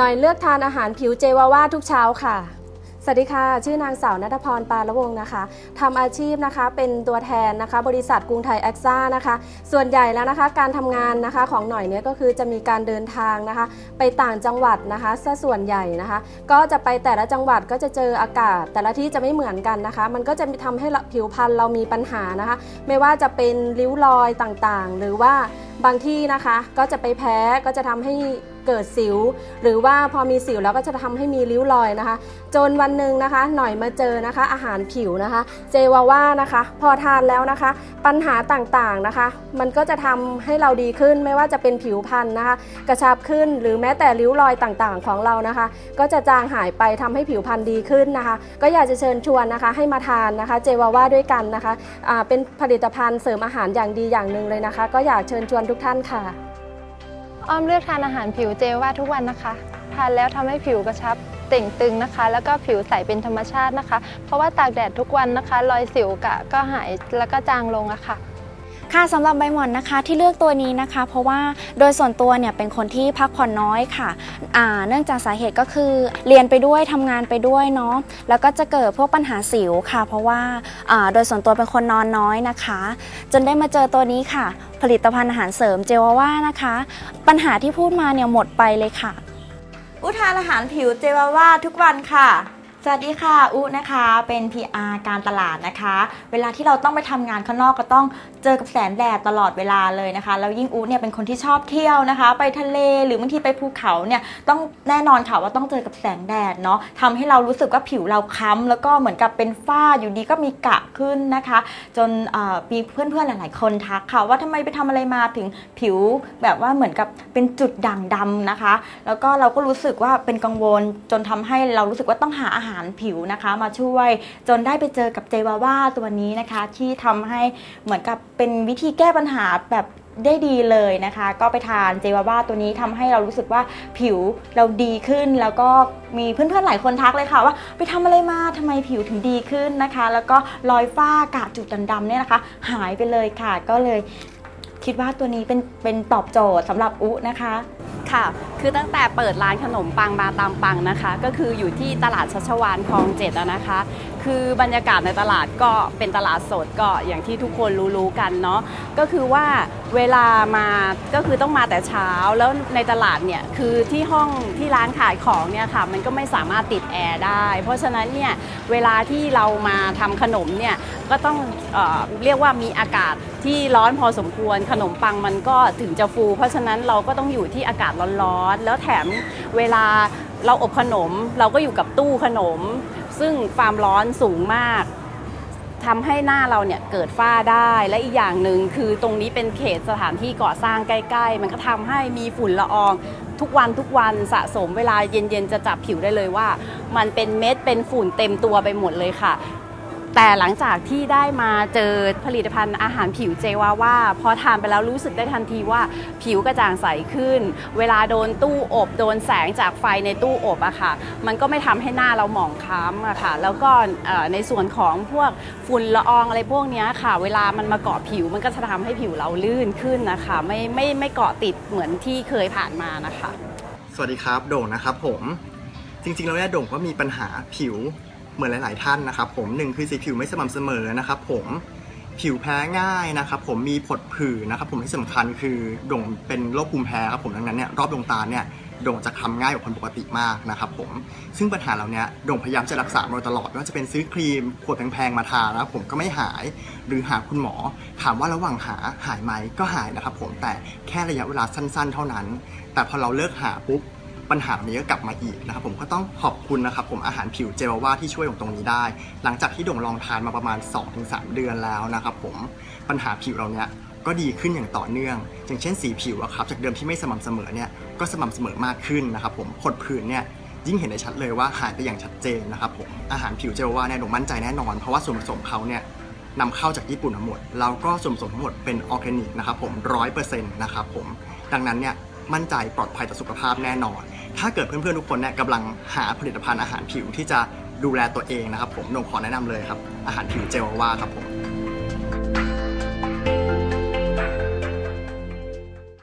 หน่อยเลือกทานอาหารผิวเจวาว่าทุกเช้าค่ะ สวัสดีค่ะ ชื่อนางสาวนัทพรปาละวงนะคะทำอาชีพนะคะเป็นตัวแทนนะคะ บริษัทกรุงไทยแอคซ่านะคะ ส่วนใหญ่แล้วนะคะ การทำงานนะคะของหน่อยเนี่ยก็คือจะมีการเดินทางนะคะ ไปต่างจังหวัดนะคะซะส่วนใหญ่นะคะ ก็จะไปแต่ละจังหวัดก็จะเจออากาศ แต่ละที่จะไม่เหมือนกันนะคะ มันก็จะทำให้ผิวพรรณเรามีปัญหานะคะ ไม่ว่าจะเป็นริ้วรอยต่างๆ หรือว่าบางที่นะคะก็จะไปแพ้ก็จะทำให้ เกิดสิว หรือว่าพอมีสิวแล้วก็จะทำให้มีริ้วรอยนะคะ จนวันหนึ่งนะคะ หน่อยมาเจอนะคะ อาหารผิวนะคะ เจวาว่านะคะ พอทานแล้วนะคะ ปัญหาต่างๆนะคะ มันก็จะทำให้เราดีขึ้นไม่ว่าจะเป็นผิวพรรณนะคะ กระชับขึ้นหรือแม้แต่ริ้วรอยต่างๆ ของเรานะคะ ก็จะจางหายไปทำให้ผิวพรรณดีขึ้นนะคะ ก็อยากจะเชิญชวนนะคะ ให้มาทานนะคะ เจวาว่าด้วยกันนะคะอ่าเป็นผลิตภัณฑ์เสริมอาหารอย่างดีอย่างหนึ่งเลยนะคะ ก็อยากเชิญชวนทุกท่านค่ะ อ้อมเลือกทานอาหารผิวเจว่าทุกวันนะคะ ทานแล้วทำให้ผิวกระชับเต่งตึงนะคะ แล้วก็ผิวใสเป็นธรรมชาตินะคะ เพราะว่าตากแดดทุกวันนะคะ รอยสิวกะก็หายแล้วก็จางลงอะค่ะ ค่ะสำหรับใบหมอนนะคะที่เลือกตัวนี้นะคะ เพราะว่าโดยส่วนตัวเนี่ยเป็นคนที่พักผ่อนน้อยค่ะอ่าเนื่องจากสาเหตุก็คือเรียนไปด้วยทำงานไปด้วยเนาะแล้วก็จะเกิดพวกปัญหาสิวค่ะ เพราะว่าอ่าโดยส่วนตัวเป็นคนนอนน้อยนะคะ จนได้มาเจอตัวนี้ค่ะ ผลิตภัณฑ์อาหารเสริมเจวาว่านะคะ ปัญหาที่พูดมาเนี่ยหมดไปเลยค่ะ อุทานอาหารผิวเจวาว่าทุกวันค่ะ วัสดีค่ะอุนะคะ เป็น PR การตลาดนะคะ เวลาที่เราต้องไปทำงานข้างนอกก็ต้องเจอกับแสงแดดตลอดเวลาเลยนะคะ แล้วยิ่งอุเนี่ยเป็นคนที่ชอบเที่ยวนะคะ ไปทะเลหรือบางทีไปภูเขาเนี่ยต้องแน่นอนค่ะว่าต้องเจอกับแสงแดดเนาะทำให้เรารู้สึกว่าผิวเราค้ำแล้วก็เหมือนกับเป็นฝ้าอยู่ดีก็มีกระขึ้นนะคะ จนเอ่อมีเพื่อนๆหลาย ๆ คนทักค่ะว่าทำไมไปทำอะไรมาถึงผิวแบบว่าเหมือนกับเป็นจุดด่างดำนะคะ แล้วก็เราก็รู้สึกว่าเป็นกังวลจนทำให้เรารู้สึกว่าต้องหาอาหารารผิวนะคะ มาช่วย จนได้ไปเจอกับเจวาว่าตัวนี้นะคะ ที่ทำให้เหมือนกับเป็นวิธีแก้ปัญหาแบบได้ดีเลยนะคะ ก็ไปทานเจวาว่าตัวนี้ทำให้เรารู้สึกว่าผิวเราดีขึ้น แล้วก็มีเพื่อนๆหลายคนทักเลยค่ะว่า ไปทำอะไรมาทำไมผิวถึงดีขึ้นนะคะ แล้วก็รอยฝ้ากระจุดดำๆเนี่ยนะคะ หายไปเลยค่ะก็เลย คิดว่าตัวนี้เป็นเป็นตอบโจทย์สำหรับอุนะคะค่ะ คือตั้งแต่เปิดร้านขนมปังมาตามปังนะคะ ก็คืออยู่ที่ตลาดชัชวานคลองเจ็ดนะคะ คือบรรยากาศในตลาดก็เป็นตลาดสดก็อย่างที่ทุกคนรู้ๆกันเนาะก็คือว่าเวลามาก็คือต้องมาแต่เช้าแล้วในตลาดเนี่ยคือที่ห้องที่ร้านขายของเนี่ยค่ะมันก็ไม่สามารถติดแอร์ได้ เพราะฉะนั้นเนี่ยเวลาที่เรามาทำขนมเนี่ยก็ต้องเออเรียกว่ามีอากาศที่ร้อนพอสมควรขนมปังมันก็ถึงจะฟู เพราะฉะนั้นเราก็ต้องอยู่ที่อากาศร้อนๆแล้วแถมเวลาเราอบขนมเราก็อยู่กับตู้ขนม ซึ่งความร้อนสูงมากทำให้หน้าเราเนี่ยเกิดฝ้าได้และอีกอย่างหนึ่งคือตรงนี้เป็นเขตสถานที่ก่อสร้างใกล้ ๆ มันก็ทำให้มีฝุ่นละออง ทุกวันทุกวันสะสมเวลาเย็นๆ จะจับผิวได้เลยว่า มันเป็นเม็ดเป็นฝุ่นเต็มตัวไปหมดเลยค่ะ แต่หลังจากที่ได้มาเจอผลิตภัณฑ์อาหารผิวเจวาว่าพอทานไปแล้วรู้สึกได้ทันทีว่าผิวกระจ่างใสขึ้น เวลาโดนตู้อบโดนแสงจากไฟในตู้อบอะค่ะ มันก็ไม่ทำให้หน้าเราหมองคล้ำอะค่ะ แล้วก็ในส่วนของพวกฝุ่นละอองอะไรพวกนี้ค่ะ เวลามันมาเกาะผิวมันก็จะทำให้ผิวเราลื่นขึ้นนะคะ ไม่ไม่ไม่เกาะติดเหมือนที่เคยผ่านมานะคะ สวัสดีครับโด่งนะครับผมจริงๆแล้วเนี่ยโด่งก็มีปัญหาผิว เหมือนหลาย ๆ ท่านนะครับผมหนึ่งคือสีผิวไม่สม่ำเสมอนะครับผมผิวแพ้ง่ายนะครับผมมีผดผื่นนะครับผมที่สำคัญคือโด่งเป็นโรคภูมิแพ้ครับผมดังนั้นเนี่ยรอบดวงตาเนี่ยโด่งจะคำง่ายกว่าคนปกติมากนะครับผมซึ่งปัญหาเหล่านี้โด่งพยายามจะรักษามาโดยตลอดไม่ว่าจะเป็นซื้อครีมขวดแพงๆมาทานะครับผมก็ไม่หายหรือหาคุณหมอ ถามว่าระหว่างหาหายไหมก็หายนะครับผมแต่แค่ระยะเวลาสั้น ๆ เท่านั้น แต่พอเราเลิกหาปุ๊บ ปัญหานี้ก็กลับมาอีกนะครับผมก็ต้องขอบคุณนะครับผมอาหารผิวเจลว่าที่ช่วยของตรงนี้ได้ หลังจากที่ด่งลองทานมาประมาณ 2-3 เดือนแล้วนะครับผมปัญหาผิวเราเนี้ยก็ดีขึ้นอย่างต่อเนื่อง อย่างเช่นสีผิวอะครับจากเดิมที่ไม่สม่ำเสมอเนี่ยก็สม่ำเสมอมากขึ้นนะครับผมผดผื่นเนี่ยยิ่งเห็นได้ชัดเลยว่าหายไปอย่างชัดเจนนะครับผมอาหารผิวเจลว่าเนี่ยโด่งมั่นใจแน่นอน เพราะว่าส่วนผสมเขาเนี่ยนำเข้าจากญี่ปุ่นทั้งหมด แล้วก็ส่วนผสมทั้งหมดเป็นออร์แกนิกนะครับผมร้อยเปอร์เซ็นต์นะครับผมดังนั้นเนี่ยมั่นใจปลอดภัยต่อสุขภาพแน่นอน ถ้าเกิดเพื่อนๆทุกคนเนี่ยกำลังหาผลิตภัณฑ์อาหารผิวที่จะดูแลตัวเองนะครับผมนงขอแนะนำเลยครับ อาหารผิวเจลว่าครับผม